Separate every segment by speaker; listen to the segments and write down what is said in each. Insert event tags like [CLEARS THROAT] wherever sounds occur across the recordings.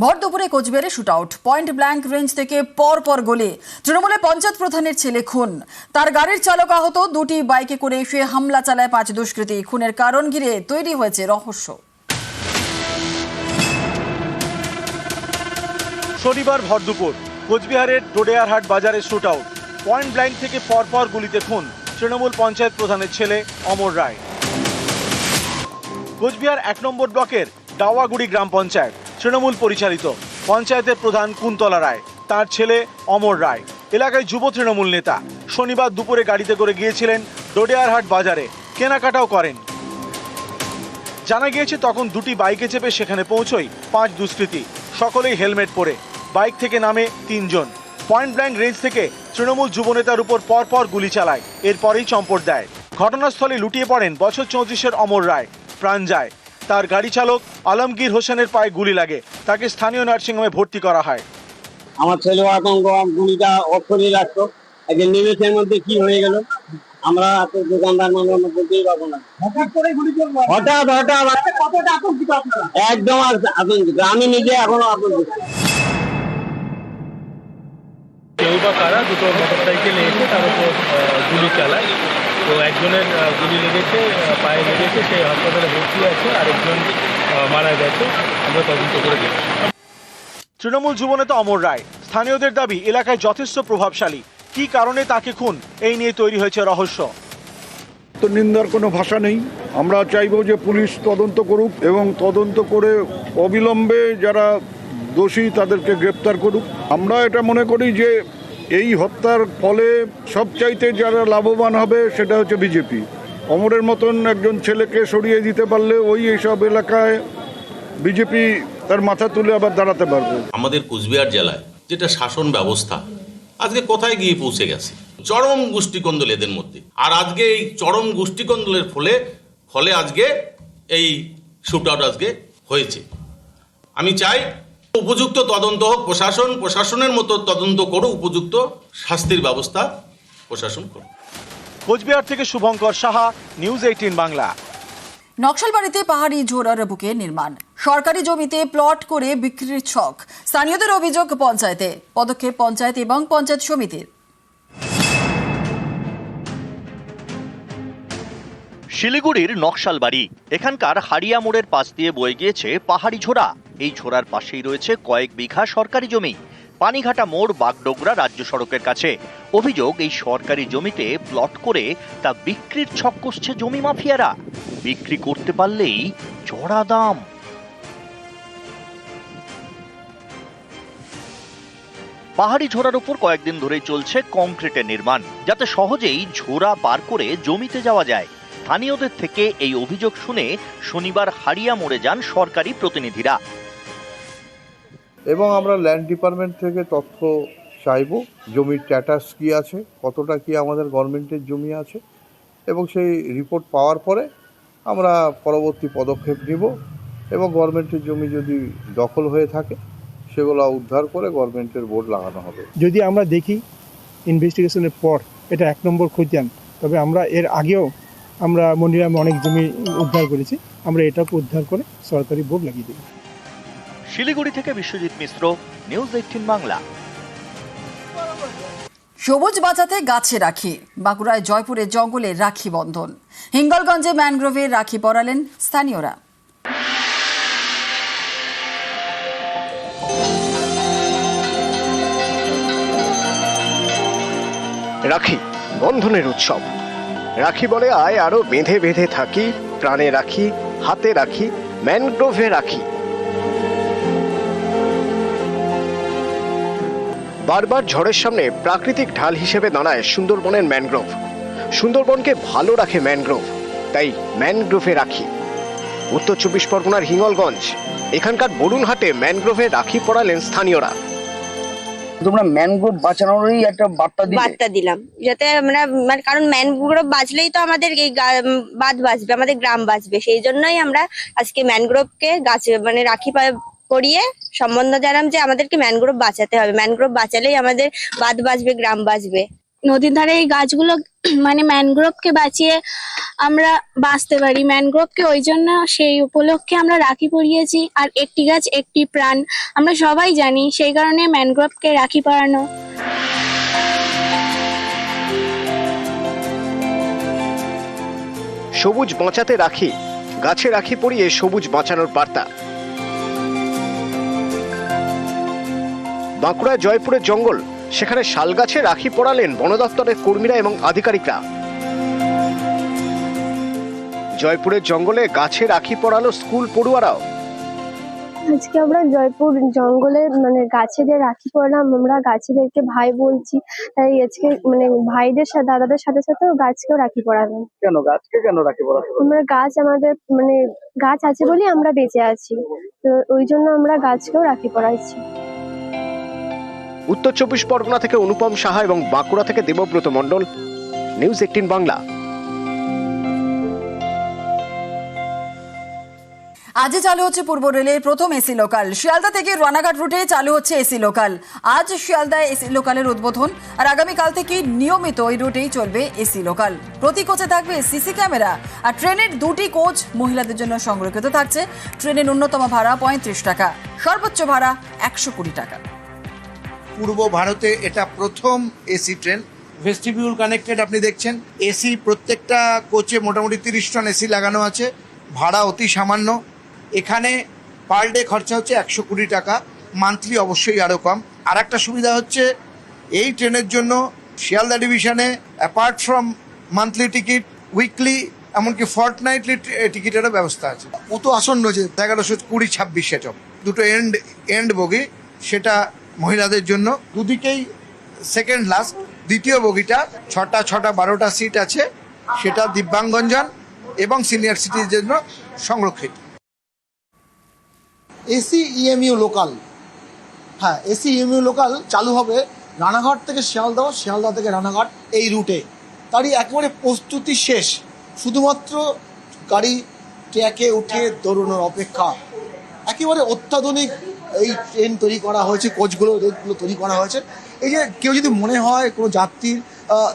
Speaker 1: ভর দুপুরে কোচবিহারে shoot out point blank range থেকে পর পর গোলে। তৃণমূলে পঞ্চায়েত প্রধানের ছেলে খুন। তার গাড়ির চালক আহত। দুটি বাইকে করে এসে হামলা চালায় পাঁচ দুষ্কৃতী। খুনের কারণ ঘিরে তৈরি হয়েছে রহস্য।
Speaker 2: শনিবার ভরদুপুর কোচবিহারের ডোডেয়ারহাট বাজারে শুট আউট পয়েন্ট ব্ল্যাঙ্ক থেকে পরপর গুলিতে খুন তৃণমূল পঞ্চায়েত প্রধানের ছেলে অমর রায়। কোচবিহার এক নম্বর ব্লকের ডাওয়াগুড়ি গ্রাম পঞ্চায়েত। তৃণমূল পরিচালিত। পঞ্চায়েতের প্রধান কুন্তলা রায়, তার ছেলে অমর রায়। এলাকায় যুব তৃণমূল নেতা। শনিবার দুপুরে গাড়িতে করে গিয়েছিলেন ডোডেয়ারহাট বাজারে। কেনাকাটাও করেন। জানা গিয়েছে, তখন দুটি বাইকে চেপে সেখানে পৌঁছই পাঁচ দুষ্কৃতী। সকলেই হেলমেট পরে। বাইক থেকে নামে তিনজন। পয়েন্ট ব্ল্যাঙ্ক রেঞ্জ থেকে তৃণমূল যুবনেতার উপর পরপর গুলি চালায়। এরপরেই চম্পট দেয়। ঘটনাস্থলে লুটিয়ে পড়েন বছর চৌত্রিশের অমর রায়। প্রাণ যায়। তার গাড়ি চালক আলমগীর হোসেনের পায়ে গুলি লাগে। তাকে স্থানীয় নার্সিংহোমে ভর্তি করা হয়।
Speaker 3: আমার ছেলে আতঙ্ক গুলিটা অফ করে রাখতো একদিন নিমেষের মধ্যে কি হয়ে গেল? আমরা এত দোকানদার মানুষ আমরা বলতেই পারব না। হঠাৎ হঠাৎ একদম আর- আতঙ্কিত। আমি নিজে এখনও আতঙ্কিত।
Speaker 4: কেউ বা কারা দুটো মোটর সাইকেলে এসে তার উপর গুলি চালায়? তো একজনের গুলি লেগেছে পায়ে লেগেছে সে হাসপাতালে ভর্তি আছে আরেকজন মারা গেছে। আমরা তদন্ত করে দেখছি
Speaker 2: তৃণমূল যুবনেতা অমর রায় স্থানীয়দের দাবি এলাকায় যথেষ্ট প্রভাবশালী। কী কারণে তাকে খুন? এই নিয়ে তৈরি হয়েছে রহস্য।
Speaker 5: তো নিন্দার কোনো ভাষা নেই। আমরা চাইব যে পুলিশ তদন্ত করুক এবং তদন্ত করে অবিলম্বে যারা দোষী তাদেরকে গ্রেপ্তার করুক। আমরা এটা মনে করি যে এই হত্যার ফলে সবচাইতে যারা লাভবান হবে সেটা হচ্ছে বিজেপি। অমরের মতন একজন ছেলেকে সরিয়ে দিতে পারলে ওই এইসব এলাকায় বিজেপি তার মাথা তুলে আবার দাঁড়াতে পারবে।
Speaker 6: আমাদের কুচবিহার জেলায় যেটা শাসন ব্যবস্থা, আজকে কোথায় গিয়ে পৌঁছে গেছে? চরম গোষ্ঠীকন্দল এদের মধ্যে। আর আজকে এই চরম গোষ্ঠীকন্দলের ফলে ফলে আজকে এই শুট আউট আজকে হয়েছে। আমি চাই উপযুক্ত তদন্ত হোক প্রশাসন প্রশাসনের মতো তদন্ত করুক উপযুক্ত শাস্তির ব্যবস্থা প্রশাসন করুক।
Speaker 2: কোচবিহার থেকে শুভঙ্কর সাহা নিউজ এইটিন বাংলা।
Speaker 1: নকশালবাড়িতে পাহাড়ি ঝোড়ার বুকে নির্মাণ। সরকারি জমিতে প্লট করে বিক্রির ছক। স্থানীয়দের অভিযোগ পঞ্চায়েতে। পদক্ষেপ পঞ্চায়েত এবং পঞ্চায়েত সমিতির।
Speaker 7: শিলিগুড়ির নকশালবাড়ি। এখানকার হাড়িয়া মোড়ের পাশ দিয়ে বয়ে গিয়েছে পাহাড়ি ঝোড়া। এই ঝোড়ার পাশেই রয়েছে কয়েক বিঘা সরকারি জমি। পানিঘাটা মোড়, বাগডোগরা রাজ্য সড়কের কাছে। অভিযোগ, এই সরকারি জমিতে প্লট করে তা বিক্রির ছক কষছে জমি মাফিয়ারা। বিক্রি করতে পারলেই চড়া দাম। পাহাড়ি ঝোড়ার উপর কয়েকদিন ধরেই চলছে কংক্রিটের নির্মাণ, যাতে সহজেই ঝোড়া পার করে জমিতে যাওয়া যায়। স্থানীয়দের থেকে এই অভিযোগ শুনে শনিবার হারিয়া মরে যান সরকারি প্রতিনিধিরা।
Speaker 8: এবং আমরা ল্যান্ড ডিপার্টমেন্ট থেকে তথ্য চাইব, জমির স্ট্যাটাস কি আছে, কতটা কি আমাদের গভর্নমেন্টের জমি আছে, এবং সেই রিপোর্ট পাওয়ার পরে আমরা পরবর্তী পদক্ষেপ নিব এবং গভর্নমেন্টের জমি যদি দখল হয়ে থাকে, সেগুলো উদ্ধার করে গভর্নমেন্টের বোর্ড লাগানো হবে।
Speaker 9: যদি আমরা দেখি ইনভেস্টিগেশনের পর, এটা এক নম্বর খতিয়ান, তবে আমরা এর আগেও আমরা মন্দিরামে অনেক জমি উদ্ধার করেছি, আমরা এটাকে উদ্ধার করে সরকারি বোর্ড লাগিয়ে দিই
Speaker 7: শিলিগুড়ি থেকে বিশ্বজিৎ মিশ্র নিউজ এইটিন বাংলা।
Speaker 1: সবুজ বাঁচাতে গাছে রাখি বাঁকুড়ায় জয়পুরে জঙ্গলে রাখি বন্ধন। হিঙ্গলগঞ্জে ম্যানগ্রোভে রাখি পরালেন স্থানীয়রা।
Speaker 10: রাখি বন্ধনের উৎসব। রাখি বলে আয় আরও বেঁধে বেঁধে থাকি প্রাণে রাখি হাতে রাখি ম্যানগ্রোভে রাখি। বারবার ঝড়ের সামনে প্রাকৃতিক ঢাল হিসেবে দাঁড়ায় সুন্দরবনের ম্যানগ্রোভ। সুন্দরবনকে ভালো রাখে ম্যানগ্রোভ। তাই ম্যানগ্রোভে রাখি। উত্তর চব্বিশ পরগনার হিঙ্গলগঞ্জ। এখানকার বরুণহাটে ম্যানগ্রোভে রাখি পড়ালেন স্থানীয়রা।
Speaker 3: তোমরা ম্যানগ্রোভ বাঁচানোরই একটা বার্তা দিলে।
Speaker 11: বার্তা দিলাম। যাতে আমরা মানে কারণ ম্যানগ্রোভ বাঁচলেই তো আমাদের এই বাঁধ বাঁচবে আমাদের গ্রাম বাঁচবে। সেই জন্যই আমরা আজকে ম্যানগ্রোভকে গাছ মানে রাখি পরিয়ে সম্বন্ধ জানাম যে আমাদেরকে ম্যানগ্রোভ বাঁচাতে হবে। ম্যানগ্রোভ বাঁচালেই আমাদের বাদ বাঁচবে গ্রাম বাঁচবে। নদীর ধারে এই গাছগুলো [CLEARS THROAT] মানে ম্যানগ্রোভকে বাঁচিয়ে আমরা বাঁচতে পারি। ম্যানগ্রোভকে ওই জন্য সেই উপলক্ষে আমরা রাখি পরিয়েছি। আর একটি গাছ একটি প্রাণ আমরা সবাই জানি সেই কারণে ম্যানগ্রোভকে রাখি পরানো।
Speaker 10: সবুজ বাঁচাতে রাখি গাছে রাখি পরিয়ে সবুজ বাঁচানোর বার্তা। বাঁকুড়া জয়পুরের জঙ্গল। সেখানে শালগাছে রাখি পড়ালেন বন দপ্তরের কর্মীরা এবং আধিকারিকরা। জয়পুরের জঙ্গলে গাছে রাখি পড়ালো স্কুল পড়ুয়ারাও।
Speaker 11: আজকে আমরা জয়পুর জঙ্গলে মানে গাছেদের রাখি পড়লাম আমরা গাছেদেরকে ভাই বলছি তাই আজকে মানে ভাইদের সাথে দাদাদের সাথে সাথেও গাছকেও রাখি পড়ালাম
Speaker 3: কেন? গাছকে কেন রাখি বলা
Speaker 11: আমরা গাছ আমাদের মানে গাছ আছে বলেই আমরা বেঁচে আছি। তো ওই জন্য আমরা গাছকেও রাখি পড়াইছি
Speaker 10: উত্তর চব্বিশ পরগনা থেকে অনুপম সাহা এবং বাঁকুড়া থেকে দেবব্রত মণ্ডল, নিউজ এইটিন বাংলা।
Speaker 1: আজই চালু হচ্ছে পূর্ব রেলের প্রথম এসি লোকাল। শিয়ালদা থেকে রানাঘাট রুটে চালু হচ্ছে এসি লোকাল। আজ শিয়ালদায় এসি লোকালের উদ্বোধন আর আগামীকাল থেকে নিয়মিত ওই রুটেই চলবে এসি লোকাল। প্রতি কোচে থাকবে সিসি ক্যামেরা আর ট্রেনের দুটি কোচ মহিলাদের জন্য সংরক্ষিত থাকছে। ট্রেনের ন্যূনতম ভাড়া পঁয়ত্রিশ টাকা, সর্বোচ্চ ভাড়া একশো কুড়ি টাকা।
Speaker 12: পূর্ব ভারতে এটা প্রথম এসি ট্রেন। ভেস্টিবিউল কানেক্টেড আপনি দেখছেন। এসি প্রত্যেকটা কোচে মোটামুটি তিরিশ টন এসি লাগানো আছে। ভাড়া অতি সামান্য। এখানে পার ডে খরচা হচ্ছে একশো কুড়ি টাকা। মান্থলি অবশ্যই আরও কম। আর একটা সুবিধা হচ্ছে, এই ট্রেনের জন্য শিয়ালদা ডিভিশনে apart from monthly ticket weekly এমনকি ফর্টনাইটলি টিকিটেরও ব্যবস্থা আছে। ও তো আসন্ন যে, এগারোশো কুড়ি ছাব্বিশ সেটপ দুটো এন্ড এন্ড বগি। সেটা মহিলাদের জন্য দুদিকেই সেকেন্ড লাস্ট দ্বিতীয় বগিটা, ছটা ছটা, বারোটা সিট আছে, সেটা দিব্যাঙ্গঞ্জন এবং সিনিয়র সিটির জন্য সংরক্ষিত।
Speaker 13: এসি ইএমইউ লোকাল হ্যাঁ এসি ইএমইউ লোকাল চালু হবে রানাঘাট থেকে শিয়ালদহ শিয়ালদহ থেকে রানাঘাট এই রুটে তারই একেবারে প্রস্তুতি শেষ। শুধুমাত্র গাড়ি ট্র্যাকে উঠে দৌড়ানোর অপেক্ষা। একেবারে অত্যাধুনিক এই ট্রেন তৈরি করা হয়েছে, কোচগুলো রেলগুলো তৈরি করা হয়েছে। এই যে কেউ যদি মনে হয় কোনো যাত্রীর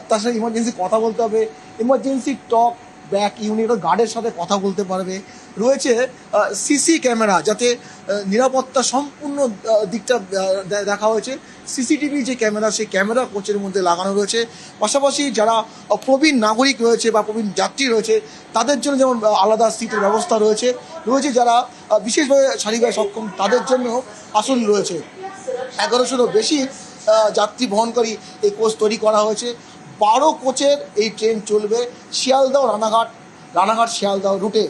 Speaker 13: তার সাথে ইমার্জেন্সি কথা বলতে হবে ইমার্জেন্সি টক ব্যাক ইউনিট গার্ডের সাথে কথা বলতে পারবে। রয়েছে সিসি ক্যামেরা যাতে নিরাপত্তা সম্পূর্ণ দিকটা দেখা হয়েছে। সিসিটিভি যে ক্যামেরা, সেই ক্যামেরা কোচের মধ্যে লাগানো রয়েছে। পাশাপাশি যারা প্রবীণ নাগরিক রয়েছে বা প্রবীণ যাত্রী রয়েছে, তাদের জন্য যেমন আলাদা সিটের ব্যবস্থা রয়েছে। রয়েছে যারা বিশেষভাবে শারীরিক সক্ষম, তাদের জন্য আসন রয়েছে। এগারোশোরও বেশি যাত্রী বহনকারী এই কোচ তৈরি করা হয়েছে। বারো কোচের এই ট্রেন চলবে শিয়ালদাও রানাঘাট রানাঘাট শিয়ালদাও রুটে।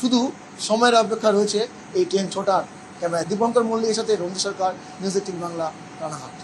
Speaker 13: শুধু সময়ের অপেক্ষা রয়েছে এই ট্রেন ছোটার। ক্যামেরা দীপঙ্কর মল্লিকের সাথে রঞ্জিত সরকার, নিউজ এইটিন বাংলা, রানাঘাট।